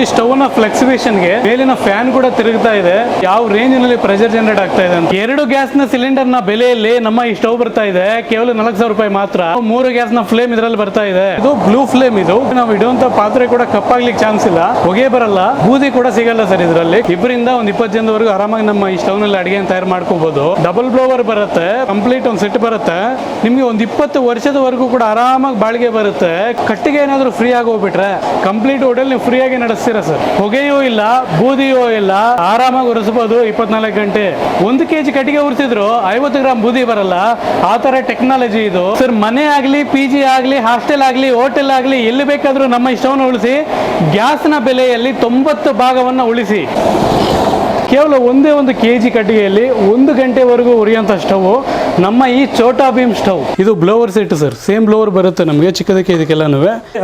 ಈ ಸ್ಟವ್ನ ಫ್ಲೆಕ್ಸಿಬೇಷನ್ಗೆ ಮೇಲಿನ ಫ್ಯಾನ್ ಕೂಡ ತಿರುಗ್ತಾ ಇದೆ. ಯಾವ ರೇಂಜ್ನಲ್ಲಿ ಪ್ರೆಷರ್ ಜನರೇಟ್ ಆಗ್ತಾ ಇದೆ ಎರಡು ಗ್ಯಾಸ್ನ ಸಿಲಿಂಡರ್ನ ಬೆಲೆಯಲ್ಲಿ ನಮ್ಮ ಈ ಸ್ಟವ್ ಬರ್ತಾ ಇದೆ. ಕೇವಲ ನಾಲ್ಕು ಸಾವಿರ ರೂಪಾಯಿ ಮಾತ್ರ. ಮೂರು ಗ್ಯಾಸ್ನ ಫ್ಲೇಮ್ ಇದರಲ್ಲಿ ಬರ್ತಾ ಇದೆ. ಇದು ಬ್ಲೂ ಫ್ಲೇಮ್ ಇದು. ನಾವು ಇಡುವಂತ ಪಾತ್ರೆ ಕೂಡ ಕಪ್ಪಾಗ್ಲಿಕ್ಕೆ ಚಾನ್ಸ್ ಇಲ್ಲ. ಹೊಗೆ ಬರಲ್ಲ. ಬೂದಿ ಕೂಡ ಸಿಗಲ್ಲ ಸರ್ ಇದರಲ್ಲಿ. ಇಬ್ಬರಿಂದ ಒಂದ್ ಇಪ್ಪತ್ತು ಜನದವರೆಗೂ ಆರಾಮಾಗಿ ನಮ್ಮ ಈ ಸ್ಟವ್ನಲ್ಲಿ ಅಡಿಗೆ ತಯಾರು ಮಾಡ್ಕೋಬಹುದು ಡಬಲ್ ಬ್ಲೋವರ್ ಬರುತ್ತೆ. ಕಂಪ್ಲೀಟ್ ಒಂದು ಸೆಟ್ ಬರುತ್ತೆ. ನಿಮ್ಗೆ ಒಂದ್ ಇಪ್ಪತ್ತು ವರ್ಷದವರೆಗೂ ಕೂಡ ಆರಾಮಾಗಿ ಬಾಳಿಗೆ ಬರುತ್ತೆ. ಕಟ್ಟಿಗೆ ಏನಾದ್ರು ಫ್ರೀ ಆಗಿ ಹೋಗ್ಬಿಟ್ರೆ. ಕಂಪ್ಲೀಟ್ ಹೋಟೆಲ್ ನೀವು ಫ್ರೀ ಆಗಿ ಸರ್? ಹೊಗೆಯೂ ಇಲ್ಲ, ಬೂದಿಯೂ ಇಲ್ಲ, ಆರಾಮಾಗಿ ಉರಿಸಬಹುದು ಇಪ್ಪತ್ನಾಲ್ಕು ಗಂಟೆ. ಒಂದು ಕೆ ಜಿ ಕಟ್ಟಿಗೆ ಉರಿಸಿದ್ರು, ಐವತ್ತು ಗ್ರಾಮ್ ಬೂದಿ ಬರಲ್ಲ. ಆ ತರ ಟೆಕ್ನಾಲಜಿ ಇದು. ಸರ್, ಮನೆ ಆಗಲಿ ಪಿ ಜಿ ಆಗಲಿ ಹಾಸ್ಟೆಲ್ ಆಗಲಿ ಹೋಟೆಲ್ ಆಗಲಿ, ಎಲ್ಲಿ ಬೇಕಾದರೂ ನಮ್ಮ ಇಷ್ಟವನ್ನು ಉಳಿಸಿ, ಗ್ಯಾಸ್ನ ಬೆಲೆಯಲ್ಲಿ ತೊಂಬತ್ತು ಭಾಗವನ್ನು ಉಳಿಸಿ. ಕೇವಲ ಒಂದೇ ಒಂದು ಕೆ ಜಿ ಕಟ್ಟಿಗೆಯಲ್ಲಿ ಒಂದು ಗಂಟೆವರೆಗೂ ಉರಿಯುವಂಥ ಸ್ಟವ್, ನಮ್ಮ ಈ ಚೋಟಾ ಭೀಮ್ ಸ್ಟವ್. ಇದು blower set sir same blower ಬರುತ್ತೆ ನಮಗೆ ಚಿಕ್ಕದಕ್ಕೆ ಇದಕ್ಕೆಲ್ಲನೂ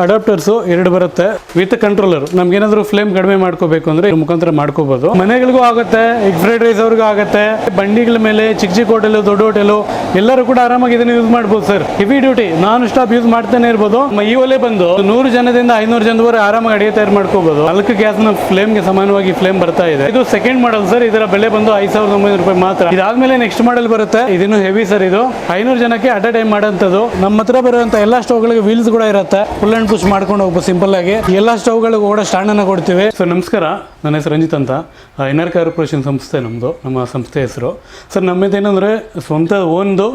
ಅಡಾಪ್ಟರ್ಸು ಎರಡು ಬರುತ್ತೆ ವಿತ್ ಕಂಟ್ರೋಲರ್ ನಮ್ಗೆ ಏನಾದರೂ ಫ್ಲೇಮ್ ಕಡಿಮೆ ಮಾಡ್ಕೋಬೇಕು ಅಂದ್ರೆ ಮುಖಾಂತರ ಮಾಡ್ಕೋಬಹುದು ಮನೆಗಳಿಗೂ ಆಗುತ್ತೆ ಎಗ್ ಫ್ರೈಡ್ ರೈಸ್ ಅವ್ರಿಗೂ ಆಗುತ್ತೆ, ಬಂಡಿಗಳ ಮೇಲೆ ಚಿಕ್ಕ ಚಿಕ್ಕ ಹೋಟೆಲ್, ದೊಡ್ಡ ಹೋಟೆಲು, ಎಲ್ಲರೂ ಕೂಡ ಆರಾಮಾಗಿ ಇದನ್ನು ಯೂಸ್ ಮಾಡ್ಬೋದು sir heavy duty non stop use ಮಾಡ್ತಾನೆ ಇರ್ಬೋದು. ಈ ಒಲೆ ಬಂದು ನೂರು ಜನದಿಂದ ಐನೂರು ಜನದವರೆಗೆ ಆರಾಮಾಗಿ ಅಡಿಗೆ ತಯಾರು ಮಾಡ್ಕೋಬಹುದು ಅಲ್ಕ ಗ್ಯಾಸ್ನ ಫ್ಲೇಮ್ಗೆ ಸಮಾನವಾಗಿ ಫ್ಲೇಮ್ ಬರ್ತಾ ಇದೆ. ಇದು ಸೆಕೆಂಡ್ ಸರ್ ಇದರ ಬೆಲೆ ಬಂದು ಐದು ಸಾವಿರದ ಒಂಬೈನೂರು ರೂಪಾಯಿ ಮಾತ್ರ. ಇದಾದ್ಮೇಲೆ ನೆಕ್ಸ್ಟ್ ಮಾಡಲ್ ಬರುತ್ತೆ. ಇದನ್ನು ಹೆವಿ ಸರ್ ಇದು. ಐನೂರು ಜನಕ್ಕೆ ಅಟ್ ಅ ಟೈಮ್ ಮಾಡೋಂಥದ್ದು ನಮ್ಮ ಹತ್ರ ಬರುವಂತ ಎಲ್ಲಾ ಸ್ಟವ್ಗಳಿಗೆ ವೀಲ್ಸ್ ಕೂಡ ಇರುತ್ತೆ. ಫುಲ್ ಅಂಡ್ ಪುಷ್ ಮಾಡ್ಕೊಂಡು ಹೋಗ್ಬೋದು ಸಿಂಪಲ್ ಆಗಿ. ಎಲ್ಲಾ ಸ್ಟವ್ಗಳಿಗೆ ಕೂಡ ಸ್ಟ್ಯಾಂಡ್ ಕೊಡ್ತೀವಿ. ಸರ್ ನಮಸ್ಕಾರ. ನನ್ನ ಹೆಸರು ರಂಜಿತ್ ಅಂತ. ಎನ್ ಕಾರ್ಪೊರೇಷನ್ ಸಂಸ್ಥೆ ನಮ್ಮದು ನಮ್ಮ ಸಂಸ್ಥೆ ಹೆಸರು. ಸರ್ ನಮ್ಮದೇನಂದ್ರೆ ಸ್ವಂತ ಒಂದು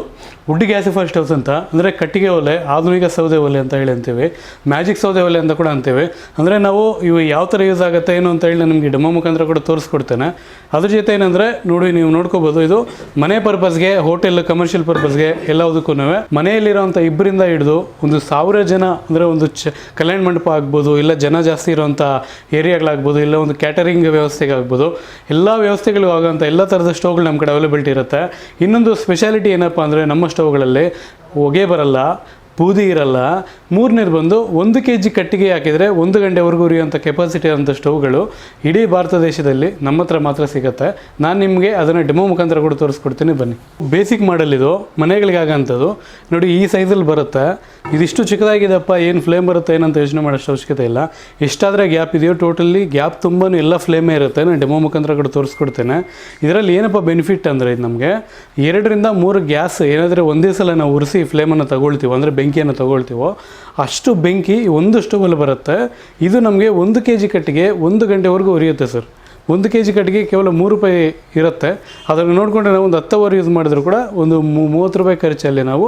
ವುಡ್ ಗ್ಯಾಸಿಫೈ ಸ್ಟವ್ಸ್ ಅಂತ. ಅಂದರೆ ಕಟ್ಟಿಗೆ ಒಲೆ, ಆಧುನಿಕ ಸೌದೆ ಒಲೆ ಅಂತ ಹೇಳಿ ಅಂತೀವಿ. ಮ್ಯಾಜಿಕ್ ಸೌದೆ ಒಲೆ ಅಂತ ಕೂಡ ಅಂತೀವಿ. ಅಂದರೆ ನಾವು ಇವು ಯಾವ ಥರ ಯೂಸ್ ಆಗುತ್ತೆ, ಏನು ಅಂತ ಹೇಳಿ ನಿಮಗೆ ಡೆಮೋ ಮುಖಾಂತರ ಕೂಡ ತೋರಿಸ್ಕೊಡ್ತೇನೆ. ಅದ್ರ ಜೊತೆ ಏನಂದರೆ, ನೋಡಿ ನೀವು ನೋಡ್ಕೋಬೋದು, ಇದು ಮನೆ ಪರ್ಪಸ್ಗೆ, ಹೋಟೆಲ್ ಕಮರ್ಷಿಯಲ್ ಪರ್ಪಸ್ಗೆ ಎಲ್ಲದಕ್ಕೂ ಮನೆಯಲ್ಲಿರೋಂಥ ಇಬ್ಬರಿಂದ ಹಿಡಿದು ಒಂದು ಸಾವಿರ ಜನ, ಅಂದರೆ ಒಂದು ಚ, ಕಲ್ಯಾಣ ಮಂಟಪ ಆಗ್ಬೋದು, ಇಲ್ಲ ಜನ ಜಾಸ್ತಿ ಇರೋವಂಥ ಏರಿಯಾಗಳಾಗ್ಬೋದು, ಇಲ್ಲ ಒಂದು ಕ್ಯಾಟರಿಂಗ್ ವ್ಯವಸ್ಥೆಗೆ ಆಗ್ಬೋದು ಎಲ್ಲ ವ್ಯವಸ್ಥೆಗಳಿಗೂ ಆಗೋಂಥ ಎಲ್ಲ ಥರದ ಸ್ಟೋವ್ಗಳು ನಮ್ಮ ಕಡೆ ಅವೈಲೇಬಿಲಿಟಿ ಇರುತ್ತೆ. ಇನ್ನೊಂದು ಸ್ಪೆಷಾಲಿಟಿ ಏನಪ್ಪ ಅಂದರೆ, ನಮ್ಮ ಸ್ಟೋವ್ಗಳಲ್ಲಿ ಹೊಗೆ ಬರಲ್ಲ ಬೂದಿ ಇರಲ್ಲ. ಮೂರನೇದು ಬಂದು ಒಂದು ಕೆ ಜಿ ಕಟ್ಟಿಗೆ ಹಾಕಿದರೆ ಒಂದು ಗಂಟೆವರೆಗೂ ಉರಿಯುವಂಥ ಕೆಪಾಸಿಟಿ ಇರೋಂಥ ಸ್ಟವ್ಗಳು ಇಡೀ ಭಾರತ ದೇಶದಲ್ಲಿ ನಮ್ಮ ಹತ್ರ ಮಾತ್ರ ಸಿಗುತ್ತೆ. ನಾನು ನಿಮಗೆ ಅದನ್ನು ಡೆಮೋ ಮುಖಾಂತರ ಕೂಡ ತೋರಿಸ್ಕೊಡ್ತೀನಿ, ಬನ್ನಿ. ಬೇಸಿಕ್ ಮಾಡಲ್ ಇದು, ಮನೆಗಳಿಗೆ ನೋಡಿ, ಈ ಸೈಜಲ್ಲಿ ಬರುತ್ತೆ. ಇದಿಷ್ಟು ಚಿಕ್ಕದಾಗಿದೆಪ್ಪ ಏನು ಫ್ಲೇಮ್ ಬರುತ್ತೆ ಏನಂತ ಯೋಚನೆ ಮಾಡೋಷ್ಟು ಅವಶ್ಯಕತೆ ಇಲ್ಲ. ಎಷ್ಟಾದರೆ ಗ್ಯಾಪ್ ಇದೆಯೋ ಟೋಟಲಿ ಗ್ಯಾಪ್ ತುಂಬಾ ಎಲ್ಲ ಫ್ಲೇಮೇ ಇರುತ್ತೆ. ನಾನು ಡೆಮೋ ಮುಖಾಂತರ ಕೂಡ ತೋರಿಸ್ಕೊಡ್ತೇನೆ. ಇದರಲ್ಲಿ ಏನಪ್ಪ ಬೆನಿಫಿಟ್ ಅಂದರೆ ಇದು ನಮಗೆ, ಎರಡರಿಂದ ಮೂರು ಗ್ಯಾಸ್ ಏನಾದರೆ ಒಂದೇ ಸಲ ನಾವು ಉರಿಸಿ ಫ್ಲೇಮನ್ನು ತಗೊಳ್ತೀವಿ. ಅಂದರೆ ಬೆಂಕಿಯನ್ನು ತಗೊಳ್ತೀವೋ ಅಷ್ಟು ಬೆಂಕಿ ಒಂದು ಸ್ಟೋವಲ್ಲಿ ಬರುತ್ತೆ. ಇದು ನಮಗೆ ಒಂದು ಕೆ ಜಿ ಕಟ್ಟಿಗೆ ಒಂದು ಗಂಟೆವರೆಗೂ ಉರಿಯುತ್ತೆ ಸರ್. ಒಂದು ಕೆ ಜಿ ಕಟ್ಟಿಗೆ ಕೇವಲ ಮೂರು ರೂಪಾಯಿ ಇರುತ್ತೆ. ಅದನ್ನು ನೋಡಿಕೊಂಡ್ರೆ ನಾವು ಒಂದು ಹತ್ತು ಅವರ್ ಯೂಸ್ ಮಾಡಿದ್ರು ಕೂಡ ಒಂದು ಮೂವತ್ತು ರೂಪಾಯಿ ಖರ್ಚಲ್ಲಿ ನಾವು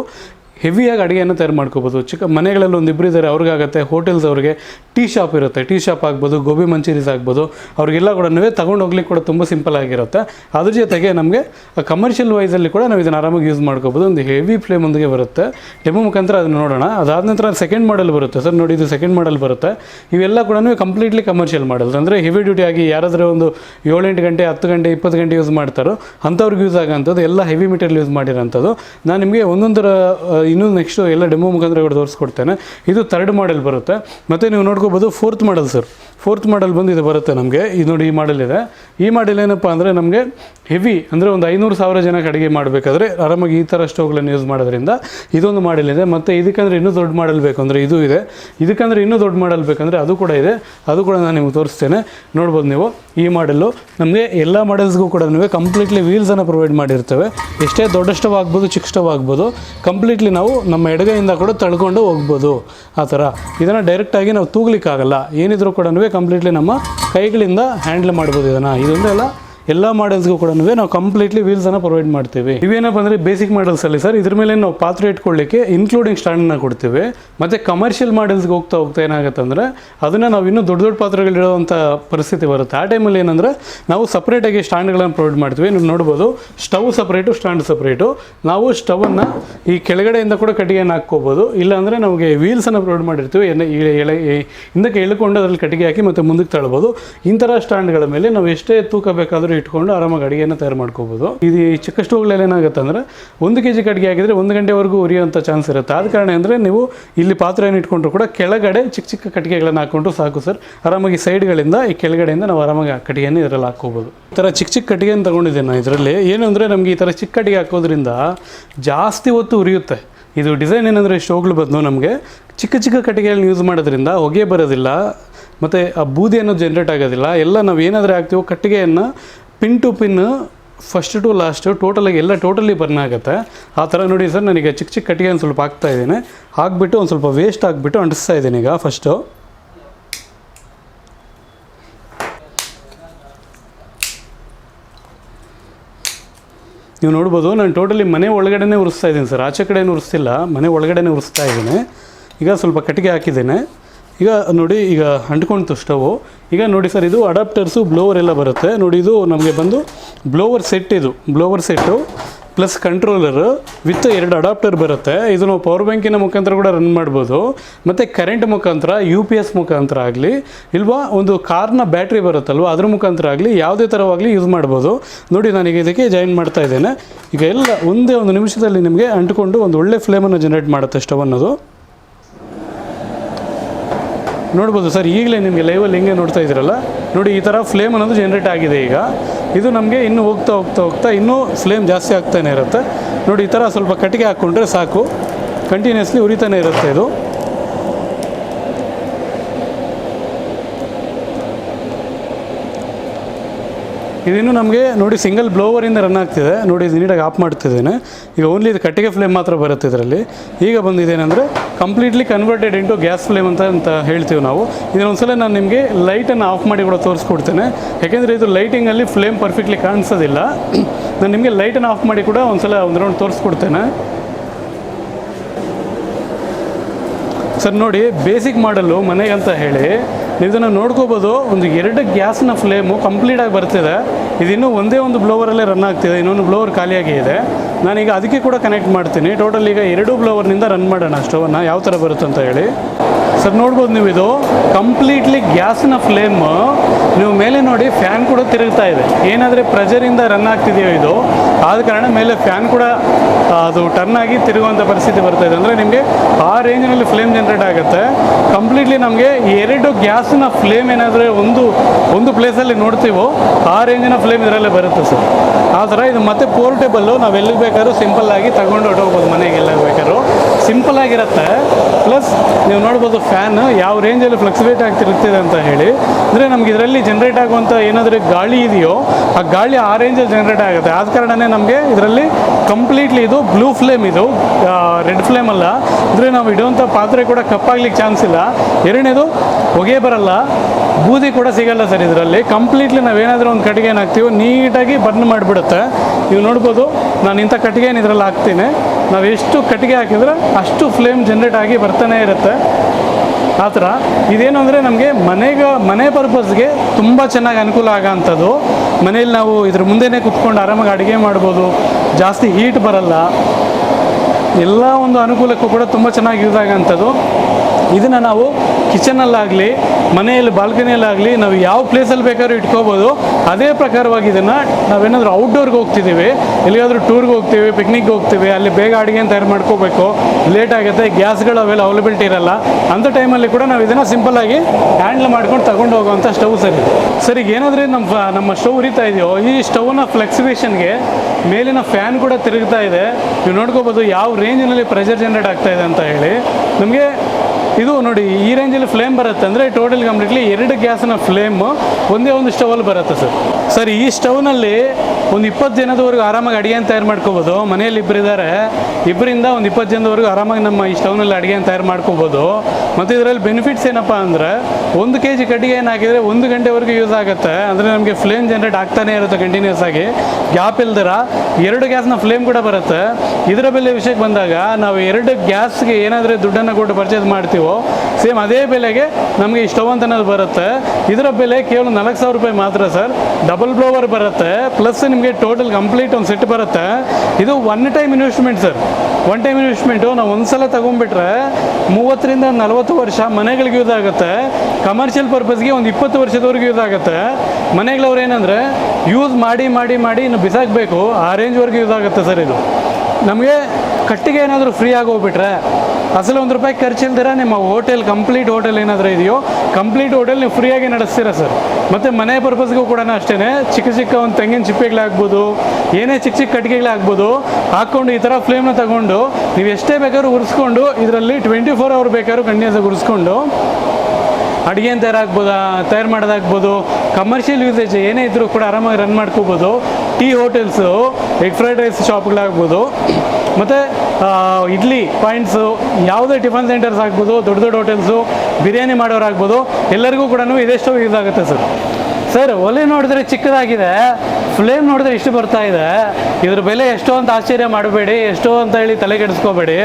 ಹೆವಿಯಾಗಿ ಅಡುಗೆಯನ್ನು ತಯಾರು ಮಾಡ್ಕೋಬೋದು. ಚಿಕ್ಕ ಮನೆಗಳಲ್ಲಿ ಒಂದು ಇಬ್ಬರು ಇದ್ದಾರೆ, ಅವ್ರಿಗಾಗತ್ತೆ. ಹೋಟೆಲ್ಸ್ ಅವ್ರಿಗೆ ಟೀ ಶಾಪ್ ಇರುತ್ತೆ. ಟೀ ಶಾಪ್ ಆಗ್ಬೋದು, ಗೋಬಿ ಮಂಚೂರಿಸ್ ಆಗ್ಬೋದು. ಅವ್ರಿಗೆಲ್ಲ ಕೂಡ ತಗೊಂಡು ಹೋಗ್ಲಿಕ್ಕೆ ಕೂಡ ತುಂಬ ಸಿಂಪಲ್ ಆಗಿರುತ್ತೆ. ಅದ್ರ ಜೊತೆಗೆ ನಮಗೆ ಕಮರ್ಷಿಯಲ್ ವೈಸಲ್ಲಿ ಕೂಡ ನಾವು ಇದನ್ನು ಆರಾಮಾಗಿ ಯೂಸ್ ಮಾಡ್ಕೋಬೋದು. ಒಂದು ಹೆವಿ ಫ್ಲೇಮ್ ಒಂದಿಗೆ ಬರುತ್ತೆ. ಡೆಮೋ ಮುಖಾಂತರ ಅದನ್ನು ನೋಡೋಣ. ಅದಾದ ನಂತರ ಸೆಕೆಂಡ್ ಮಾಡಲ್ ಬರುತ್ತೆ. ಸರ್, ನೋಡಿ, ಇದು ಸೆಕೆಂಡ್ ಮಾಡಲ್ ಬರುತ್ತೆ. ಇವೆಲ್ಲ ಕೂಡ ಕಂಪ್ಲೀಟ್ಲಿ ಕಮರ್ಷಿಯಲ್ ಮಾಡಲ್ ಅಂದರೆ ಹೆವಿ ಡ್ಯೂಟಿ ಆಗಿ ಯಾರಾದರೂ ಒಂದು ಏಳೆಂಟು ಗಂಟೆ, ಹತ್ತು ಗಂಟೆ, ಇಪ್ಪತ್ತು ಗಂಟೆ ಯೂಸ್ ಮಾಡ್ತಾರೋ, ಅಂಥವ್ರಿಗೆ ಯೂಸ್ ಆಗೋಂಥದ್ದು, ಎಲ್ಲ ಹೆವಿ ಮೆಟೀರಿಯಲ್ ಯೂಸ್ ಮಾಡಿರೋಂಥದ್ದು. ನಾನು ನಿಮಗೆ ಒಂದೊಂದರ ಇನ್ನೂ ನೆಕ್ಸ್ಟು ಎಲ್ಲ ಡೆಮೋ ಮುಖಾಂತರ ಕೂಡ ತೋರಿಸ್ಕೊಡ್ತೇನೆ. ಇದು ಥರ್ಡ್ ಮಾಡೆಲ್ ಬರುತ್ತೆ. ಮತ್ತು ನೀವು ನೋಡ್ಕೋಬೋದು fourth model sir fourth model ಬಂದು ಇದು ಬರುತ್ತೆ ನಮಗೆ. ಇದು ನೋಡಿ ಈ ಮಾಡೆಲ್ ಇದೆ. ಈ ಮಾಡೆಲ್ ಏನಪ್ಪ ಅಂದರೆ ನಮಗೆ ಹೆವಿ ಅಂದರೆ ಒಂದು ಐನೂರು ಸಾವಿರ ಜನಕ್ಕೆ ಅಡುಗೆ ಮಾಡಬೇಕಾದ್ರೆ ಆರಾಮಾಗಿ ಈ ಥರ ಸ್ಟೋವ್ಗಳನ್ನು ಯೂಸ್ ಮಾಡೋದ್ರಿಂದ ಇದೊಂದು ಮಾಡೆಲ್ ಇದೆ. ಮತ್ತು ಇದಕ್ಕಂದ್ರೆ ಇನ್ನೂ ದೊಡ್ಡ ಮಾಡೆಲ್ ಬೇಕು ಅಂದರೆ ಇದು ಇದೆ. ಇದಕ್ಕಂದ್ರೆ ಇನ್ನೂ ದೊಡ್ಡ ಮಾಡೆಲ್ ಬೇಕಂದರೆ ಅದು ಕೂಡ ಇದೆ. ಅದು ಕೂಡ ನಾನು ನಿಮಗೆ ತೋರಿಸ್ತೇನೆ. ನೋಡ್ಬೋದು ನೀವು. ಈ ಮಾಡೆಲ್ಲು ನಮಗೆ ಎಲ್ಲ ಮಾಡೆಲ್ಸ್ಗೂ ಕೂಡ ನಮಗೆ ಕಂಪ್ಲೀಟ್ಲಿ ವೀಲ್ಸನ್ನು ಪ್ರೊವೈಡ್ ಮಾಡಿರ್ತೇವೆ. ಎಷ್ಟೇ ದೊಡ್ಡ ಸ್ಟವ್ ಆಗ್ಬೋದು ಚಿಕ್ಕ ಕಂಪ್ಲೀಟ್ಲಿ ನಾವು ನಮ್ಮ ಎಡಗೈಯಿಂದ ಕೂಡ ತಳ್ಕೊಂಡು ಹೋಗ್ಬೋದು. ಆ ಥರ. ಇದನ್ನು ಡೈರೆಕ್ಟಾಗಿ ನಾವು ತೂಗ್ಲಿಕ್ಕಾಗಲ್ಲ. ಏನಿದ್ರು ಕೂಡ ಕಂಪ್ಲೀಟ್ಲಿ ನಮ್ಮ ಕೈಗಳಿಂದ ಹ್ಯಾಂಡಲ್ ಮಾಡ್ಬೋದು ಇದನ್ನು. ಇದೊಂದು ಎಲ್ಲ ಮಾಡೆಲ್ಸ್ಗೂ ಕೂಡ ನಾವು ಕಂಪ್ಲೀಟ್ಲಿ ವೀಲ್ಸನ್ನು ಪ್ರೊವೈಡ್ ಮಾಡ್ತೀವಿ. ಇವೇನಪ್ಪ ಅಂದರೆ ಬೇಸಿಕ್ ಮಾಡೆಲ್ಸಲ್ಲಿ ಸರ್, ಇದ್ರ ಮೇಲೆ ನಾವು ಪಾತ್ರೆ ಇಟ್ಕೊಳ್ಳಿಕ್ಕೆ ಇನ್ಕ್ಲೂಡಿಂಗ್ ಸ್ಟ್ಯಾಂಡನ್ನ ಕೊಡ್ತೀವಿ. ಮತ್ತು ಕಮರ್ಷಿಯಲ್ ಮಾಡೆಲ್ಸ್ಗೆ ಹೋಗ್ತಾ ಹೋಗ್ತಾ ಏನಾಗುತ್ತೆ ಅಂದರೆ, ಅದನ್ನು ನಾವು ಇನ್ನೂ ದೊಡ್ಡ ದೊಡ್ಡ ಪಾತ್ರೆಗಳಿಡುವಂಥ ಪರಿಸ್ಥಿತಿ ಬರುತ್ತೆ. ಆ ಟೈಮಲ್ಲಿ ಏನಂದರೆ, ನಾವು ಸಪ್ರೇಟಾಗಿ ಸ್ಟ್ಯಾಂಡ್ಗಳನ್ನು ಪ್ರೊವೈಡ್ ಮಾಡ್ತೀವಿ. ನೀವು ನೋಡ್ಬೋದು ಸ್ಟವ್ ಸಪ್ರೇಟು ಸ್ಟ್ಯಾಂಡ್ ಸಪ್ರೇಟು ನಾವು ಸ್ಟವನ್ನು ಈ ಕೆಳಗಡೆಯಿಂದ ಕೂಡ ಕಟ್ಟಿಗೆಯನ್ನು ಹಾಕ್ಕೋಬೋದು. ಇಲ್ಲಾಂದರೆ ನಮಗೆ ವೀಲ್ಸನ್ನು ಪ್ರೊವೈಡ್ ಮಾಡಿರ್ತೀವಿ. ಎಳೆ ಹಿಂದಕ್ಕೆ ಎಳ್ಕೊಂಡು ಅದರಲ್ಲಿ ಕಟ್ಟಿಗೆ ಹಾಕಿ ಮತ್ತು ಮುಂದಕ್ಕೆ ತಳ್ಬೋದು. ಸ್ಟ್ಯಾಂಡ್ ಸ್ಟ್ಯಾಂಡ್ಗಳ ಮೇಲೆ ನಾವು ಎಷ್ಟೇ ತೂಕ ಬೇಕಾದರೂ ಇಟ್ಕೊಂಡು ಆರಾಮಾಗಿ ಅಡುಗೆಯನ್ನು ತಯಾರು ಮಾಡ್ಕೋಬೋದು. ಇದು ಚಿಕ್ಕ ಸ್ಟೋವ್ಗಳಲ್ಲಿ ಏನಾಗುತ್ತೆ ಅಂದರೆ ಒಂದು ಕೆ ಜಿ ಕಟ್ಟಿಗೆ ಹಾಕಿದರೆ ಒಂದು ಗಂಟೆವರೆಗೂ ಉರಿಯುವಂಥ ಚಾನ್ಸ್ ಇರುತ್ತೆ. ಆದ ಕಾರಣ ಅಂದರೆ ನೀವು ಇಲ್ಲಿ ಪಾತ್ರೆಯನ್ನು ಇಟ್ಕೊಂಡ್ರು ಕೂಡ ಕೆಳಗಡೆ ಚಿಕ್ಕ ಚಿಕ್ಕ ಕಟ್ಟಿಗೆಗಳನ್ನು ಹಾಕ್ಕೊಂಡು ಸಾಕು ಸರ್. ಆರಾಮಾಗಿ ಸೈಡ್ಗಳಿಂದ ಈ ಕೆಳಗಡೆಯಿಂದ ನಾವು ಆರಾಮಾಗಿ ಆ ಕಟ್ಟಿಗೆಯನ್ನು ಇದರಲ್ಲಿ ಹಾಕ್ಕೋಬೋದು. ಈ ಥರ ಚಿಕ್ಕ ಚಿಕ್ಕ ಕಟ್ಟಿಗೆಯನ್ನು ತೊಗೊಂಡಿದ್ದೇನೆ ನಾನು ಇದರಲ್ಲಿ. ಏನು ಅಂದರೆ ನಮಗೆ ಈ ಥರ ಚಿಕ್ಕ ಕಟ್ಟಿಗೆ ಹಾಕೋದ್ರಿಂದ ಜಾಸ್ತಿ ಹೊತ್ತು ಉರಿಯುತ್ತೆ. ಇದು ಡಿಸೈನ್ ಏನಂದರೆ ಸ್ಟೋವ್ಗಳು ಬಂದು ನಮಗೆ. ಚಿಕ್ಕ ಚಿಕ್ಕ ಕಟ್ಟಿಗೆಗಳನ್ನ ಯೂಸ್ ಮಾಡೋದ್ರಿಂದ ಹೊಗೆ ಬರೋದಿಲ್ಲ. ಮತ್ತು ಆ ಬೂದಿ ಅನ್ನೋದು ಜನ್ರೇಟ್ ಆಗೋದಿಲ್ಲ. ಎಲ್ಲ ನಾವು ಏನಾದರೂ ಹಾಕ್ತೀವೋ ಕಟ್ಟಿಗೆಯನ್ನು pin to pin first to last ಟೋಟಲಾಗಿ ಎಲ್ಲ ಟೋಟಲಿ ಬರ್ನ್ ಆಗುತ್ತೆ. ಆ ಥರ ನೋಡಿ ಸರ್, ನನಗೆ ಚಿಕ್ಕ ಚಿಕ್ಕ ಕಟ್ಟಿಗೆ ಒಂದು ಸ್ವಲ್ಪ ಹಾಕ್ತಾ ಇದ್ದೀನಿ. ಹಾಕ್ಬಿಟ್ಟು ಒಂದು ಸ್ವಲ್ಪ ವೇಸ್ಟ್ ಹಾಕ್ಬಿಟ್ಟು ಅಂಟಿಸ್ತಾ ಇದ್ದೀನಿ ಈಗ ಫಸ್ಟು ನೀವು ನೋಡ್ಬೋದು, ನಾನು ಟೋಟಲಿ ಮನೆ ಒಳಗಡೆನೇ ಉರಿಸ್ತಾ ಇದ್ದೀನಿ ಸರ್. ಆಚೆ ಕಡೆಯೂ ಉರಿಸ್ತಿಲ್ಲ, ಮನೆ ಒಳಗಡೆನೇ ಉರಿಸ್ತಾ ಇದ್ದೀನಿ. ಈಗ ಸ್ವಲ್ಪ ಕಟ್ಟಿಗೆ ಹಾಕಿದ್ದೇನೆ. ಈಗ ನೋಡಿ, ಈಗ ಅಂಟ್ಕೊಳ್ತು ಸ್ಟವು ಈಗ ನೋಡಿ ಸರ್, ಇದು ಅಡಾಪ್ಟರ್ಸು ಬ್ಲೋವರ್ ಎಲ್ಲ ಬರುತ್ತೆ. ನೋಡಿ, ಇದು ನಮಗೆ ಬಂದು ಬ್ಲೋವರ್ ಸೆಟ್ ಇದು. Blower set plus controller with ಎರಡು ಅಡಾಪ್ಟರ್ ಬರುತ್ತೆ. ಇದು ನಾವು ಪವರ್ ಬ್ಯಾಂಕಿನ ಮುಖಾಂತರ ಕೂಡ ರನ್ ಮಾಡ್ಬೋದು. ಮತ್ತು ಕರೆಂಟ್ ಮುಖಾಂತರ ಯು ಪಿ ಎಸ್ ಮುಖಾಂತರ ಆಗಲಿ, ಇಲ್ವಾ ಒಂದು ಕಾರ್ನ ಬ್ಯಾಟ್ರಿ ಬರುತ್ತಲ್ವ, ಅದ್ರ ಮುಖಾಂತರ ಆಗಲಿ, ಯಾವುದೇ ಥರವಾಗಲಿ ಯೂಸ್ ಮಾಡ್ಬೋದು. ನೋಡಿ, ನಾನೀಗ ಇದಕ್ಕೆ ಜಾಯಿನ್ ಮಾಡ್ತಾ ಇದ್ದೇನೆ. ಈಗ ಎಲ್ಲ ಒಂದೇ ಒಂದು ನಿಮಿಷದಲ್ಲಿ ನಿಮಗೆ ಅಂಟ್ಕೊಂಡು ಒಂದು ಒಳ್ಳೆ ಫ್ಲೇಮನ್ನು ಜನರೇಟ್ ಮಾಡುತ್ತೆ ಸ್ಟವ್ ಅನ್ನೋದು ನೋಡ್ಬೋದು ಸರ್, ಈಗಲೇ ನಿಮಗೆ ಲೈವಲ್ಲಿ ಹಿಂಗೆ ನೋಡ್ತಾ ಇದ್ದೀರಲ್ಲ? ನೋಡಿ, ಈ ಥರ ಫ್ಲೇಮ್ ಅನ್ನೋದು ಜನ್ರೇಟ್ ಆಗಿದೆ ಈಗ. ಇದು ನಮಗೆ ಇನ್ನೂ ಹೋಗ್ತಾ ಹೋಗ್ತಾ ಹೋಗ್ತಾ ಇನ್ನೂ ಫ್ಲೇಮ್ ಜಾಸ್ತಿ ಆಗ್ತಾನೆ ಇರುತ್ತೆ. ನೋಡಿ, ಈ ಥರ ಸ್ವಲ್ಪ ಕಟ್ಟಿಗೆ ಹಾಕ್ಕೊಂಡ್ರೆ ಸಾಕು. ಕಂಟಿನ್ಯೂಸ್ಲಿ ಉರಿತಾನೆ ಇರುತ್ತೆ ಇದು. ಇದಿನ್ನು ನಮಗೆ ನೋಡಿ ಸಿಂಗಲ್ ಬ್ಲೋವರಿಂದ ರನ್ ಆಗ್ತಿದೆ. ನೋಡಿ ಇದು ನೀಟಾಗಿ ಆಫ್ ಮಾಡ್ತಿದ್ದೇನೆ. ಈಗ ಓನ್ಲಿ ಇದು ಕಟ್ಟಿಗೆ ಫ್ಲೇಮ್ ಮಾತ್ರ ಬರುತ್ತೆ ಇದರಲ್ಲಿ. ಈಗ ಬಂದಿದ್ದೇನೆಂದರೆ completely converted into gas flame ಅಂತ ಅಂತ ಹೇಳ್ತೀವಿ ನಾವು. ಇದನ್ನೊಂದ್ಸಲ ನಾನು ನಿಮಗೆ ಲೈಟನ್ನು ಆಫ್ ಮಾಡಿ ಕೂಡ ತೋರಿಸ್ಕೊಡ್ತೇನೆ. ಯಾಕೆಂದರೆ ಇದು ಲೈಟಿಂಗಲ್ಲಿ ಫ್ಲೇಮ್ ಪರ್ಫೆಕ್ಟ್ಲಿ ಕಾಣಿಸೋದಿಲ್ಲ. ನಾನು ನಿಮಗೆ ಲೈಟನ್ನು ಆಫ್ ಮಾಡಿ ಕೂಡ ಒಂದ್ಸಲ ಒಂದು ರೌಂಡ್ ತೋರಿಸ್ಕೊಡ್ತೇನೆ. ಸರ್ ನೋಡಿ ಬೇಸಿಕ್ ಮಾಡಲು ಮನೆಗಂತ ಹೇಳಿ ನೀವು ಇದನ್ನು ನೋಡ್ಕೋಬೋದು, ಒಂದು ಎರಡು ಗ್ಯಾಸ್ನ ಫ್ಲೇಮು ಕಂಪ್ಲೀಟಾಗಿ ಬರ್ತಿದೆ. ಇದಿನ್ನೂ ಒಂದೇ ಒಂದು ಬ್ಲೋವರಲ್ಲೇ ರನ್ ಆಗ್ತಿದೆ, ಇನ್ನೊಂದು ಬ್ಲೋವರ್ ಖಾಲಿಯಾಗಿ ಇದೆ. ನಾನೀಗ ಅದಕ್ಕೆ ಕೂಡ ಕನೆಕ್ಟ್ ಮಾಡ್ತೀನಿ. ಟೋಟಲ್ ಈಗ ಎರಡು ಬ್ಲೋವರ್ನಿಂದ ರನ್ ಮಾಡೋಣ ಸ್ಟವನ್ನು ಯಾವ ಥರ ಬರುತ್ತೆ ಅಂತ ಹೇಳಿ. ಸರ್ ನೋಡ್ಬೋದು ನೀವು ಇದು. ಕಂಪ್ಲೀಟ್ಲಿ ಗ್ಯಾಸ್ನ ಫ್ಲೇಮ್ ನೀವು ಮೇಲೆ ನೋಡಿ ಫ್ಯಾನ್ ಕೂಡ ತಿರುಗ್ತಾ ಇದೆ. ಏನಾದರೆ ಪ್ರೆಜರಿಂದ ರನ್ ಆಗ್ತಿದೆಯೋ ಇದು ಆದ ಕಾರಣ ಮೇಲೆ ಫ್ಯಾನ್ ಕೂಡ ಅದು ಟರ್ನ್ ಆಗಿ ತಿರುಗುವಂಥ ಪರಿಸ್ಥಿತಿ ಬರ್ತಾ ಇದೆ. ಅಂದರೆ ನಿಮಗೆ ಆ ರೇಂಜ್ನಲ್ಲಿ ಫ್ಲೇಮ್ ಜನ್ರೇಟ್ ಆಗುತ್ತೆ. ಕಂಪ್ಲೀಟ್ಲಿ ನಮಗೆ ಎರಡು ಗ್ಯಾಸಿನ ಫ್ಲೇಮ್ ಏನಾದರೆ ಒಂದು ಒಂದು ಪ್ಲೇಸಲ್ಲಿ ನೋಡ್ತೀವೋ, ಆ ರೇಂಜಿನ ಫ್ಲೇಮ್ ಇದರಲ್ಲೇ ಬರುತ್ತೆ ಸರ್. ಆ ಥರ ಇದು ಮತ್ತೆ ಪೋರ್ಟೇಬಲ್ಲು ನಾವು ಎಲ್ಲಿಗೆ ಬೇಕಾದ್ರೂ ಸಿಂಪಲ್ ಆಗಿ ತಗೊಂಡು ಹೊಟ್ಟೋಗ್ಬೋದು ಮನೆಗೆ ಎಲ್ಲ ಬೇಕಾದ್ರೂ. ಸಿಂಪಲ್ ಆಗಿರುತ್ತೆ. ಪ್ಲಸ್ ನೀವು ನೋಡ್ಬೋದು ಫ್ಯಾನ್ ಯಾವ ರೇಂಜಲ್ಲಿ ಫ್ಲಕ್ಸುವೇಟ್ ಆಗ್ತಿರುತ್ತದೆ ಅಂತ ಹೇಳಿ. ಅಂದರೆ ನಮ್ಗೆ ಇದರಲ್ಲಿ ಜನ್ರೇಟ್ ಆಗುವಂಥ ಏನಾದರೂ ಗಾಳಿ ಇದೆಯೋ, ಆ ಗಾಳಿ ಆ ರೇಂಜಲ್ಲಿ ಜನ್ರೇಟ್ ಆಗುತ್ತೆ. ಆದ ಕಾರಣನೇ ನಮಗೆ ಇದರಲ್ಲಿ ಕಂಪ್ಲೀಟ್ಲಿ ಇದು ಬ್ಲೂ ಫ್ಲೇಮ್ ಇದು ರೆಡ್ ಫ್ಲೇಮ್ ಅಲ್ಲ. ಅಂದರೆ ನಾವು ಇಡುವಂಥ ಪಾತ್ರೆ ಕೂಡ ಕಪ್ಪಾಗ್ಲಿಕ್ಕೆ ಚಾನ್ಸ್ ಇಲ್ಲ. ಎರಡನೇದು ಹೊಗೆ ಬರಲ್ಲ. ಬೂದಿ ಕೂಡ ಸಿಗಲ್ಲ ಸರ್ ಇದರಲ್ಲಿ. ಕಂಪ್ಲೀಟ್ಲಿ ನಾವೇನಾದರೂ ಒಂದು ಕಟ್ಟಿಗೆನ ಹಾಕ್ತೀವೋ ನೀಟಾಗಿ ಬರ್ನ್ ಮಾಡಿಬಿಡುತ್ತೆ. ನೀವು ನೋಡ್ಬೋದು, ನಾನು ಇಂಥ ಕಟ್ಟಿಗೆನ ಇದರಲ್ಲಿ ಹಾಕ್ತೀನಿ. ನಾವು ಎಷ್ಟು ಕಟ್ಟಿಗೆ ಹಾಕಿದ್ರೆ ಅಷ್ಟು ಫ್ಲೇಮ್ ಜನ್ರೇಟ್ ಆಗಿ ಬರ್ತಾನೆ ಇರುತ್ತೆ. ಆ ಥರ. ಇದೇನು ಅಂದರೆ ನಮಗೆ ಮನೆಗೆ, ಮನೆ ಪರ್ಪಸ್ಗೆ ತುಂಬ ಚೆನ್ನಾಗಿ ಅನುಕೂಲ ಆಗೋಂಥದ್ದು ಮನೇಲಿ ನಾವು ಇದ್ರ ಮುಂದೆನೇ ಕುತ್ಕೊಂಡು ಆರಾಮಾಗಿ ಅಡುಗೆ ಮಾಡ್ಬೋದು. ಜಾಸ್ತಿ ಹೀಟ್ ಬರಲ್ಲ. ಎಲ್ಲ ಒಂದು ಅನುಕೂಲಕ್ಕೂ ಕೂಡ ತುಂಬ ಚೆನ್ನಾಗಿ ಯೂಸ್ ಆಗೋಂಥದ್ದು ಇದನ್ನು ನಾವು ಕಿಚನಲ್ಲಾಗಲಿ ಮನೆಯಲ್ಲಿ ಬಾಲ್ಕನಿಯಲ್ಲಾಗಲಿ ನಾವು ಯಾವ ಪ್ಲೇಸಲ್ಲಿ ಬೇಕಾದ್ರೂ ಇಟ್ಕೋಬೋದು. ಅದೇ ಪ್ರಕಾರವಾಗಿ ಇದನ್ನು ನಾವೇನಾದರೂ ಔಟ್ಡೋರ್ಗೆ ಹೋಗ್ತಿದ್ದೀವಿ ಎಲ್ಲಿಗಾದರೂ ಟೂರ್ಗೆ ಹೋಗ್ತೀವಿ ಪಿಕ್ನಿಕ್ಗೆ ಹೋಗ್ತೀವಿ, ಅಲ್ಲಿ ಬೇಗ ಅಡುಗೆ ತಯಾರು ಮಾಡ್ಕೋಬೇಕು ಲೇಟ್ ಆಗುತ್ತೆ ಗ್ಯಾಸ್ಗಳು ಅವೆಲ್ಲ ಅವೈಲಬಿಲಿಟಿ ಇರಲ್ಲ ಅಂಥ ಟೈಮಲ್ಲಿ ಕೂಡ ನಾವು ಇದನ್ನು ಸಿಂಪಲ್ಲಾಗಿ ಹ್ಯಾಂಡ್ಲ್ ಮಾಡ್ಕೊಂಡು ತಗೊಂಡು ಹೋಗುವಂಥ ಸ್ಟವ್ ಸರಿ. ಸರಿ ಏನಾದರೂ ನಮ್ಮ ನಮ್ಮ ಸ್ಟವ್ ಉರಿತಾ ಇದೆಯೋ, ಈ ಸ್ಟವ್ನ ಫ್ಲೆಕ್ಸಿಬೇಷನ್ಗೆ ಮೇಲಿನ ಫ್ಯಾನ್ ಕೂಡ ತಿರುಗ್ತಾ ಇದೆ. ನೀವು ನೋಡ್ಕೋಬೋದು, ಯಾವ ರೇಂಜಿನಲ್ಲಿ ಪ್ರೆಷರ್ ಜನರೇಟ್ ಆಗ್ತಾ ಇದೆ ಅಂತ ಹೇಳಿ. ನಮಗೆ ಇದು ನೋಡಿ, ಈ ರೇಂಜಲ್ಲಿ ಫ್ಲೇಮ್ ಬರುತ್ತೆ ಅಂದರೆ ಟೋಟಲ್ ಕಂಪ್ಲೀಟ್ಲಿ ಎರಡು ಗ್ಯಾಸ್ನ ಫ್ಲೇಮು ಒಂದೇ ಒಂದು ಸ್ಟವಲ್ಲಿ ಬರುತ್ತೆ ಸರ್. ಸರ್, ಈ ಸ್ಟವ್ನಲ್ಲಿ ಒಂದು ಇಪ್ಪತ್ತು ಜನದವರೆಗೂ ಆರಾಮಾಗಿ ಅಡುಗೆ ತಯಾರು ಮಾಡ್ಕೋಬೋದು. ಮನೆಯಲ್ಲಿ ಇಬ್ಬರು ಇದ್ದಾರೆ ಇಬ್ಬರಿಂದ ಒಂದು ಇಪ್ಪತ್ತು ಜನದವರೆಗೂ ಆರಾಮಾಗಿ ನಮ್ಮ ಈ ಸ್ಟವ್ನಲ್ಲಿ ಅಡುಗೆ ತಯಾರು ಮಾಡ್ಕೋಬೋದು. ಮತ್ತು ಇದರಲ್ಲಿ ಬೆನಿಫಿಟ್ಸ್ ಏನಪ್ಪ ಅಂದರೆ, ಒಂದು ಕೆ ಜಿ ಕಟ್ಟಿಗೆ ಏನು ಹಾಕಿದರೆ ಒಂದು ಗಂಟೆವರೆಗೂ ಯೂಸ್ ಆಗುತ್ತೆ. ಅಂದರೆ ನಮಗೆ ಫ್ಲೇಮ್ ಜನರೇಟ್ ಆಗ್ತಾನೆ ಇರುತ್ತೆ ಕಂಟಿನ್ಯೂಸ್ ಆಗಿ. ಗ್ಯಾಪ್ ಇಲ್ದಿರ ಎರಡು ಗ್ಯಾಸ್ನ ಫ್ಲೇಮ್ ಕೂಡ ಬರುತ್ತೆ. ಇದರ ಬೆಲೆ ವಿಷಯಕ್ಕೆ ಬಂದಾಗ ನಾವು ಎರಡು ಗ್ಯಾಸ್ಗೆ ಏನಾದರೂ ದುಡ್ಡನ್ನು ಕೊಟ್ಟು ಪರ್ಚೇಸ್ ಮಾಡ್ತೀವೋ ಸೇಮ್ ಅದೇ ಬೆಲೆಗೆ ನಮಗೆ ಈ ಅನ್ನೋದು ಬರುತ್ತೆ. ಇದರ ಬೆಲೆ ಕೇವಲ ನಾಲ್ಕು ಸಾವಿರ ರೂಪಾಯಿ ಮಾತ್ರ ಸರ್. ಡಬಲ್ ಬ್ಲೋವರ್ ಬರುತ್ತೆ. ಪ್ಲಸ್ ನಿಮಗೆ ಟೋಟಲ್ ಕಂಪ್ಲೀಟ್ ಒಂದು ಸೆಟ್ ಬರುತ್ತೆ. ಇದು one time investment sir. One time investment ನಾವು ಒಂದ್ಸಲ ತಗೊಂಡ್ಬಿಟ್ರೆ ಮೂವತ್ತರಿಂದ ನಲವತ್ತು ವರ್ಷ ಮನೆಗಳಿಗೆ ಯೂಸ್ ಆಗುತ್ತೆ. ಕಮರ್ಷಿಯಲ್ ಪರ್ಪಸ್ಗೆ ಒಂದು ಇಪ್ಪತ್ತು ವರ್ಷದವರೆಗೂ ಯೂಸ್ ಆಗುತ್ತೆ. ಮನೆಗಳವ್ರು ಏನಂದರೆ ಯೂಸ್ ಮಾಡಿ ಮಾಡಿ ಮಾಡಿ ಇನ್ನು ಬಿಸಾಕಬೇಕು. ಆ ರೇಂಜ್ವರೆಗೂ ಯೂಸ್ ಆಗುತ್ತೆ ಸರ್ ಇದು. ನಮಗೆ ಕಟ್ಟಿಗೆ ಏನಾದರೂ ಫ್ರೀ ಆಗೋಗ್ಬಿಟ್ರೆ ಅಸಲು ಒಂದು ರೂಪಾಯಿ ಖರ್ಚಿಲ್ದಿರ ನಿಮ್ಮ ಹೋಟೆಲ್ ಕಂಪ್ಲೀಟ್ ಹೋಟೆಲ್ ಏನಾದರೂ ಇದೆಯೋ, ಕಂಪ್ಲೀಟ್ ಹೋಟೆಲ್ ನೀವು ಫ್ರೀಯಾಗಿ ನಡೆಸ್ತೀರಾ ಸರ್? ಮತ್ತು ಮನೆ ಪರ್ಪಸ್ಗೂ ಕೂಡ ಅಷ್ಟೇ ಚಿಕ್ಕ ಚಿಕ್ಕ ಒಂದು ತೆಂಗಿನ ಚಿಪ್ಪೆಗಳಾಗ್ಬೋದು ಏನೇ ಚಿಕ್ಕ ಚಿಕ್ಕ ಕಟ್ಟಿಗೆಗಳಾಗ್ಬೋದು ಹಾಕ್ಕೊಂಡು ಈ ಥರ ಫ್ಲೇಮ್ನ ತಗೊಂಡು ನೀವು ಎಷ್ಟೇ ಬೇಕಾದ್ರೂ ಉರಿಸ್ಕೊಂಡು ಇದರಲ್ಲಿ ಟ್ವೆಂಟಿ ಫೋರ್ ಅವರ್ ಬೇಕಾದ್ರೂ ಕಂಟಿನ್ಯೂಸ್ ಉರಿಸ್ಕೊಂಡು ಅಡುಗೆ ತಯಾರಾಗ್ಬೋದು, ತಯಾರು ಮಾಡೋದಾಗ್ಬೋದು ಕಮರ್ಷಿಯಲ್ ಯೂಸೇಜ್ ಏನೇ ಇದ್ರೂ ಕೂಡ ಆರಾಮಾಗಿ ರನ್ ಮಾಡ್ಕೋಬೋದು tea hotels egg fried rice ಶಾಪ್ಗಳಾಗ್ಬೋದು ಮತ್ತು ಇಡ್ಲಿ, ಪಾಯಿಂಟ್ಸು, ಯಾವುದೇ ಟಿಫನ್ ಸೆಂಟರ್ಸ್ ಆಗ್ಬೋದು, ದೊಡ್ಡ ದೊಡ್ಡ ಹೋಟೆಲ್ಸು, ಬಿರಿಯಾನಿ ಮಾಡೋರಾಗ್ಬೋದು, ಎಲ್ಲರಿಗೂ ಕೂಡ ಇದೇ ಯೂಸ್ ಆಗುತ್ತೆ ಸರ್. ಸರ್, ಒಲೆ ನೋಡಿದ್ರೆ ಚಿಕ್ಕದಾಗಿದೆ, ಫ್ಲೇಮ್ ನೋಡಿದ್ರೆ ಇಷ್ಟು ಬರ್ತಾ ಇದೆ, ಇದ್ರ ಬೆಲೆ ಎಷ್ಟೋ ಅಂತ ಆಶ್ಚರ್ಯ ಮಾಡಬೇಡಿ, ಎಷ್ಟೋ ಅಂತ ಹೇಳಿ ತಲೆ ಕೆಡಿಸ್ಕೋಬೇಡಿ.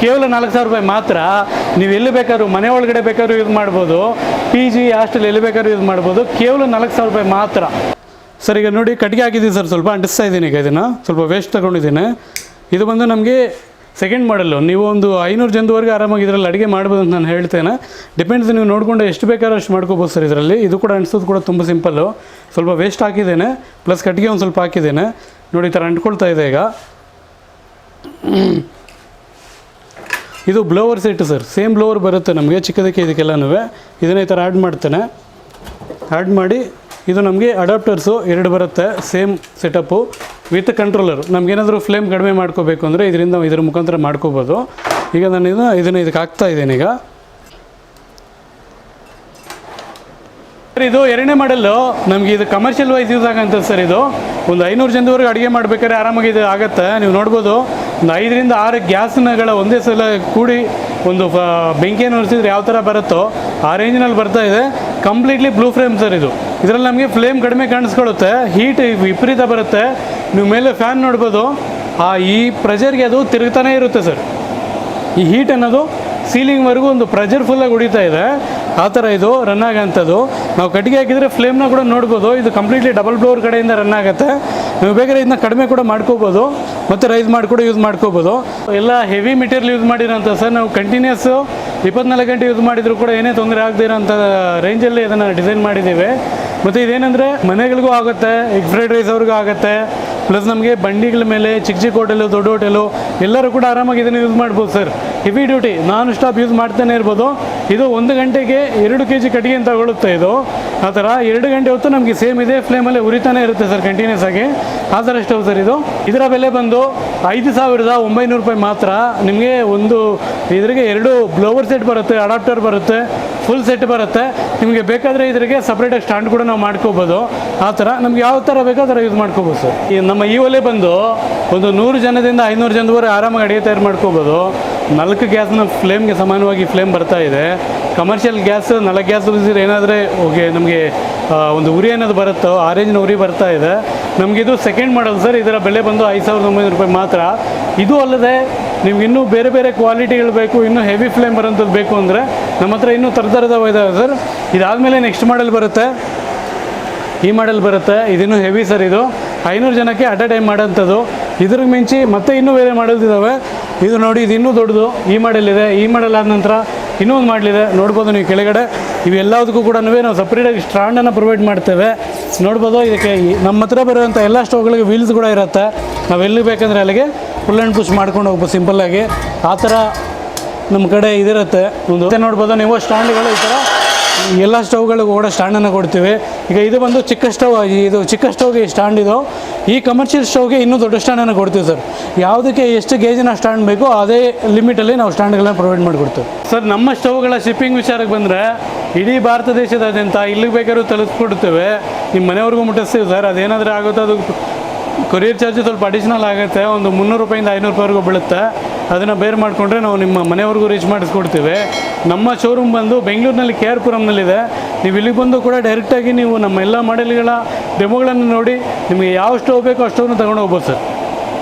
ಕೇವಲ ನಾಲ್ಕು ಸಾವಿರ ರೂಪಾಯಿ ಮಾತ್ರ, ನೀವು ಎಲ್ಲಿ ಬೇಕಾದ್ರೂ, ಮನೆ ಒಳಗಡೆ ಬೇಕಾದ್ರೂ ಯೂಸ್ ಮಾಡ್ಬೋದು, ಪಿ ಜಿ, ಹಾಸ್ಟೆಲ್ ಎಲ್ಲಿ ಬೇಕಾದ್ರೂ ಯೂಸ್ ಮಾಡ್ಬೋದು, ಕೇವಲ ನಾಲ್ಕು ಸಾವಿರ ರೂಪಾಯಿ ಮಾತ್ರ. ಸರ್, ಈಗ ನೋಡಿ, ಕಟ್ಟಿಗೆ ಹಾಕಿದ್ದೀನಿ ಸರ್, ಸ್ವಲ್ಪ ಅಂಟಿಸ್ತಾ ಇದ್ದೀನಿ ಈಗ ಇದನ್ನು, ಸ್ವಲ್ಪ ವೇಸ್ಟ್ ತೊಗೊಂಡಿದ್ದೀನಿ. ಇದು ಬಂದು ನಮಗೆ ಸೆಕೆಂಡ್ ಮಾಡಲ್ಲು ನೀವು ಒಂದು ಐನೂರು ಜನದವರೆಗೆ ಆರಾಮಾಗಿ ಇದರಲ್ಲಿ ಅಡುಗೆ ಮಾಡ್ಬೋದು ಅಂತ ನಾನು ಹೇಳ್ತೇನೆ. ಡಿಪೆಂಡ್ಸ್ ನೀವು ನೋಡಿಕೊಂಡು ಎಷ್ಟು ಬೇಕಾದ್ರೂ ಅಷ್ಟು ಮಾಡ್ಕೋಬೋದು ಸರ್ ಇದರಲ್ಲಿ. ಇದು ಕೂಡ ಅನಿಸೋದು ಕೂಡ ತುಂಬ ಸಿಂಪಲ್ಲು ಸ್ವಲ್ಪ ವೇಸ್ಟ್ ಹಾಕಿದ್ದೇನೆ. ಪ್ಲಸ್ ಕಟ್ಟಿಗೆ ಒಂದು ಸ್ವಲ್ಪ ಹಾಕಿದ್ದೇನೆ. ನೋಡಿ, ಈ ಥರ ಅಂಟ್ಕೊಳ್ತಾ ಇದೆ ಈಗ. ಇದು blower set sir same blower ಬರುತ್ತೆ ನಮಗೆ. ಚಿಕ್ಕದಕ್ಕೆ ಇದಕ್ಕೆಲ್ಲನೂ ಇದನ್ನ ಈ ಥರ ಆ್ಯಡ್ ಮಾಡ್ತೇನೆ. ಆ್ಯಡ್ ಮಾಡಿ, ಇದು ನಮಗೆ ಅಡಾಪ್ಟರ್ಸು ಎರಡು ಬರುತ್ತೆ. ಸೇಮ್ ಸೆಟಪ್ಪು ವಿತ್ ಕಂಟ್ರೋಲರ್ ನಮಗೇನಾದರೂ ಫ್ಲೇಮ್ ಕಡಿಮೆ ಮಾಡ್ಕೋಬೇಕು ಅಂದರೆ ಇದರಿಂದ ಇದರ ಮುಖಾಂತರ ಮಾಡ್ಕೋಬೋದು. ಈಗ ನಾನು ಇದನ್ನು ಇದನ್ನು ಇದಕ್ಕೆ ಹಾಕ್ತಾ ಇದ್ದೇನೆ ಈಗ. ಇದು ಎರಡನೇ ಮಾಡಲ್ಲು ನಮಗೆ ಇದು ಕಮರ್ಷಿಯಲ್ ವೈಸ್ ಯೂಸ್ ಆಗಂತ ಸರ್ ಇದು. ಒಂದು ಐನೂರು ಜನದವರೆಗೆ ಅಡುಗೆ ಮಾಡ್ಬೇಕಾದ್ರೆ ಆರಾಮಾಗಿ ಇದು ಆಗುತ್ತೆ. ನೀವು ನೋಡ್ಬೋದು, ಒಂದು ಐದರಿಂದ ಆರು ಗ್ಯಾಸ್ನಗಳ ಒಂದೇ ಸಲ ಕೂಡಿ ಒಂದು ಬೆಂಕಿಯನ್ನು ಉರಿಸಿದ್ರೆ ಯಾವ ಥರ ಬರುತ್ತೋ ಆ ರೇಂಜ್ನಲ್ಲಿ ಬರ್ತಾ ಇದೆ. ಕಂಪ್ಲೀಟ್ಲಿ ಬ್ಲೂ ಫ್ಲೇಮ್ ಸರ್ ಇದು. ಇದರಲ್ಲಿ ನಮಗೆ ಫ್ಲೇಮ್ ಕಡಿಮೆ ಕಾಣಿಸ್ಕೊಳ್ಳುತ್ತೆ. ಹೀಟ್ ವಿಪರೀತ ಬರುತ್ತೆ. ನೀವು ಮೇಲೆ ಫ್ಯಾನ್ ನೋಡ್ಬೋದು, ಆ ಈ ಪ್ರೆಷರ್ಗೆ ಅದು ತಿರುಗ್ತಾನೇ ಇರುತ್ತೆ ಸರ್. ಈ ಹೀಟ್ ಅನ್ನೋದು ಸೀಲಿಂಗ್ವರೆಗೂ ಒಂದು ಪ್ರೆಷರ್ ಫುಲ್ಲಾಗಿ ಉಡಿತಾ ಇದೆ. ಆ ಥರ ಇದು ರನ್ ಆಗೋಂಥದ್ದು ನಾವು ಕಟ್ಟಿಗೆ ಹಾಕಿದರೆ ಫ್ಲೇಮ್ನ ಕೂಡ ನೋಡ್ಬೋದು. ಇದು ಕಂಪ್ಲೀಟ್ಲಿ ಡಬಲ್ ಫ್ಲೋರ್ ಕಡೆಯಿಂದ ರನ್ ಆಗುತ್ತೆ. ನೀವು ಬೇಕಾದ್ರೆ ಇದನ್ನ ಕಡಿಮೆ ಕೂಡ ಮಾಡ್ಕೋಬೋದು. ಮತ್ತು ರೈಸ್ ಮಾಡಿ ಕೂಡ ಯೂಸ್ ಮಾಡ್ಕೋಬೋದು. ಎಲ್ಲ ಹೆವಿ ಮೆಟೀರಿಯಲ್ ಯೂಸ್ ಮಾಡಿರೋಂಥ ಸರ್, ನಾವು ಕಂಟಿನ್ಯೂಸ್ ಇಪ್ಪತ್ನಾಲ್ಕು ಗಂಟೆ ಯೂಸ್ ಮಾಡಿದರೂ ಕೂಡ ಏನೇ ತೊಂದರೆ ಆಗದೇ ಇರೋಂಥ ರೇಂಜಲ್ಲಿ ಇದನ್ನು ಡಿಸೈನ್ ಮಾಡಿದ್ದೀವಿ. ಮತ್ತು ಇದೇನೆಂದರೆ ಮನೆಗಳಿಗೂ ಆಗುತ್ತೆ ಎಗ್ ಫ್ರೈಡ್ ರೈಸ್ ಅವ್ರಿಗೂ ಆಗುತ್ತೆ ಪ್ಲಸ್ ನಮಗೆ ಬಂಡಿಗಳ ಮೇಲೆ ಚಿಕ್ಕ ಚಿಕ್ಕ ಹೋಟೆಲು ದೊಡ್ಡ ಹೋಟೆಲು ಎಲ್ಲರೂ ಕೂಡ ಆರಾಮಾಗಿ ಇದನ್ನು ಯೂಸ್ ಮಾಡ್ಬೋದು sir. Heavy duty non stop use ಮಾಡ್ತಾನೆ ಇರ್ಬೋದು. ಇದು ಒಂದು ಗಂಟೆಗೆ ಎರಡು ಕೆ ಜಿ ಕಟ್ಟಿಗೆ ಅಂತ ತಗೊಳುತ್ತೆ ಇದು. ಆ ಥರ ಎರಡು ಗಂಟೆ ಹೊತ್ತು ನಮಗೆ ಸೇಮ್ ಇದೆ ಫ್ಲೇಮಲ್ಲಿ ಉರಿತಾನೆ ಇರುತ್ತೆ ಸರ್ ಕಂಟಿನ್ಯೂಸ್ ಆಗಿ. ಆ ಥರ ಸ್ಟವ್ ಸರ್ ಇದು. ಇದರ ಬೆಲೆ ಬಂದು ಐದು ಸಾವಿರದ ಒಂಬೈನೂರು ರೂಪಾಯಿ ಮಾತ್ರ. ನಿಮಗೆ ಒಂದು ಇದರಿಗೆ ಎರಡು ಬ್ಲೋವರ್ ಸೆಟ್ ಬರುತ್ತೆ ಅಡಾಪ್ಟರ್ ಬರುತ್ತೆ ಫುಲ್ ಸೆಟ್ ಬರುತ್ತೆ. ನಿಮಗೆ ಬೇಕಾದರೆ ಇದರಿಗೆ ಸಪ್ರೇಟಾಗಿ ಸ್ಟ್ಯಾಂಡ್ ಕೂಡ ನಾವು ಮಾಡ್ಕೋಬೋದು. ಆ ಥರ ನಮ್ಗೆ ಯಾವ ಥರ ಬೇಕೋ ಆ ಥರ ಯೂಸ್ ಮಾಡ್ಕೋಬೋದು ಸರ್ ನಮ್ಮ ಈ ಒಲೆ ಬಂದು ಒಂದು ನೂರು ಜನದಿಂದ ಐನೂರು ಜನದವರೆಗೆ ಆರಾಮಾಗಿ ಅಡಿಗೆ ತಯಾರು ಮಾಡ್ಕೋಬೋದು. ನಾಲ್ಕು ಗ್ಯಾಸ್ನ ಫ್ಲೇಮ್ಗೆ ಸಮಾನವಾಗಿ ಫ್ಲೇಮ್ ಬರ್ತಾ ಇದೆ. ಕಮರ್ಷಿಯಲ್ ಗ್ಯಾಸ್ ನಾಲ್ಕು ಗ್ಯಾಸ್ ಉಳಿಸಿದ್ರೆ ಏನಾದರೆ, ಓಕೆ, ನಮಗೆ ಒಂದು ಉರಿ ಅನ್ನೋದು ಬರುತ್ತೋ ಆರೆಂಜ್ನ ಉರಿ ಬರ್ತಾ ಇದೆ. ನಮಗಿದು ಸೆಕೆಂಡ್ ಮಾಡಲ್ ಸರ್ ಇದರ ಬೆಲೆ ಬಂದು ಐದು ಸಾವಿರದ ಒಂಬೈನೂರು ರೂಪಾಯಿ ಮಾತ್ರ. ಇದು ಅಲ್ಲದೆ, ನಿಮ್ಗೆ ಇನ್ನೂ ಬೇರೆ ಬೇರೆ ಕ್ವಾಲಿಟಿಗಳು ಬೇಕು, ಇನ್ನೂ ಹೆವಿ ಫ್ಲೇಮ್ ಬರೋಂಥದ್ದು ಬೇಕು ಅಂದರೆ, ನಮ್ಮ ಹತ್ರ ಇನ್ನೂ ಥರ ಥರದ ಇದಾವೆ ಸರ್ ಇದಾದಮೇಲೆ ನೆಕ್ಸ್ಟ್ ಮಾಡಲ್ ಬರುತ್ತೆ. ಈ ಮಾಡೆಲ್ ಬರುತ್ತೆ. ಇದಿನ್ನೂ ಹೆವಿ ಸರ್ ಇದು. ಐನೂರು ಜನಕ್ಕೆ ಅಟ್ ಅ ಟೈಮ್ ಮಾಡೋಂಥದ್ದು. ಇದ್ರ ಮಿಂಚಿ ಮತ್ತೆ ಇನ್ನೂ ಬೇರೆ ಮಾಡಲ್ಸ್ ಇದ್ದಾವೆ ಇದು ನೋಡಿ, ಇದು ಇನ್ನೂ ದೊಡ್ಡದು. ಈ ಮಾಡೆಲ್ ಇದೆ ಈ ಮಾಡೆಲ್ ಆದ ನಂತರ ಇನ್ನೂ ಒಂದು ಮಾಡಲಿದೆ. ನೋಡ್ಬೋದು ನೀವು ಕೆಳಗಡೆ. ಇವೆಲ್ಲದಕ್ಕೂ ಕೂಡ ನಾವು ಸಪ್ರೇಟಾಗಿ ಸ್ಟ್ಯಾಂಡನ್ನು ಪ್ರೊವೈಡ್ ಮಾಡ್ತೇವೆ. ನೋಡ್ಬೋದು, ಇದಕ್ಕೆ ನಮ್ಮ ಹತ್ರ ಬರುವಂಥ ಎಲ್ಲ ಸ್ಟೋವ್ಗಳಿಗೆ ವೀಲ್ಸ್ ಕೂಡ ಇರುತ್ತೆ. ನಾವು ಎಲ್ಲಿ ಬೇಕಂದರೆ ಅಲ್ಲಿಗೆ ಫುಲ್ ಆ್ಯಂಡ್ ಪುಷ್ ಮಾಡ್ಕೊಂಡು ಹೋಗ್ಬೋದು ಸಿಂಪಲ್ಲಾಗಿ ಆ ಥರ ನಮ್ಮ ಕಡೆ ಇದಿರುತ್ತೆ. ಒಂದು ನೋಡ್ಬೋದು, ನೀವು ಸ್ಟ್ಯಾಂಡ್ಗಳು ಈ ಥರ ಎಲ್ಲ ಸ್ಟೌವ್ಗಳಿಗೂ ಕೂಡ ಸ್ಟ್ಯಾಂಡನ್ನು ಕೊಡ್ತೀವಿ. ಈಗ ಇದು ಬಂದು ಚಿಕ್ಕ ಸ್ಟವ್, ಇದು ಚಿಕ್ಕ ಸ್ಟವ್ಗೆ ಸ್ಟ್ಯಾಂಡ್ ಇದು. ಈ ಕಮರ್ಷಿಯಲ್ ಸ್ಟೌವ್ಗೆ ಇನ್ನೂ ದೊಡ್ಡ ಸ್ಟ್ಯಾಂಡನ್ನು ಕೊಡ್ತೀವಿ ಸರ್. ಯಾವುದಕ್ಕೆ ಎಷ್ಟು ಗೇಜಿನ ಸ್ಟ್ಯಾಂಡ್ ಬೇಕೋ ಅದೇ ಲಿಮಿಟಲ್ಲಿ ನಾವು ಸ್ಟ್ಯಾಂಡ್ಗಳನ್ನ ಪ್ರೊವೈಡ್ ಮಾಡಿಕೊಡ್ತೀವಿ. ಸರ್, ನಮ್ಮ ಸ್ಟೌವ್ಗಳ ಶಿಪ್ಪಿಂಗ್ ವಿಚಾರಕ್ಕೆ ಬಂದರೆ ಇಡೀ ಭಾರತ ದೇಶದಾದ್ಯಂತ ಇಲ್ಲಿಗೆ ಬೇಕಾದ್ರೂ ತಲುಪಿಸ್ಕೊಡ್ತೇವೆ. ನಿಮ್ಮ ಮನೆವರೆಗೂ ಮುಟ್ಟಿಸ್ತೀವಿ ಸರ್. ಅದೇನಾದರೂ ಆಗುತ್ತೋ ಅದು ಕೊರಿಯರ್ ಚಾರ್ಜ್ ಸ್ವಲ್ಪ ಅಡಿಷನಲ್ ಆಗುತ್ತೆ. ಒಂದು ಮುನ್ನೂರು ರೂಪಾಯಿಂದ ಐನೂರು ರೂಪಾಯಿವರೆಗೂ ಬೀಳುತ್ತೆ. ಅದನ್ನು ಬೇರೆ ಮಾಡಿಕೊಂಡ್ರೆ ನಾವು ನಿಮ್ಮ ಮನೆವರೆಗೂ ರೀಚ್ ಮಾಡಿಸ್ಕೊಡ್ತೀವಿ. ನಮ್ಮ ಶೋರೂಮ್ ಬಂದು ಬೆಂಗಳೂರಿನಲ್ಲಿ ಕೆ ಆರ್ ಪುರಂನಲ್ಲಿದೆ. ನೀವು ಇಲ್ಲಿಗೆ ಬಂದು ಕೂಡ ಡೈರೆಕ್ಟಾಗಿ ನೀವು ನಮ್ಮ ಎಲ್ಲ ಮಾಡೆಲ್ಗಳ ಡೆಮೋಗಳನ್ನು ನೋಡಿ ನಿಮಗೆ ಯಾವ ಸ್ಟವ್ ಬೇಕೋ ಅಷ್ಟೋವನ್ನು ತಗೊಂಡು ಹೋಗ್ಬೋದು ಸರ್.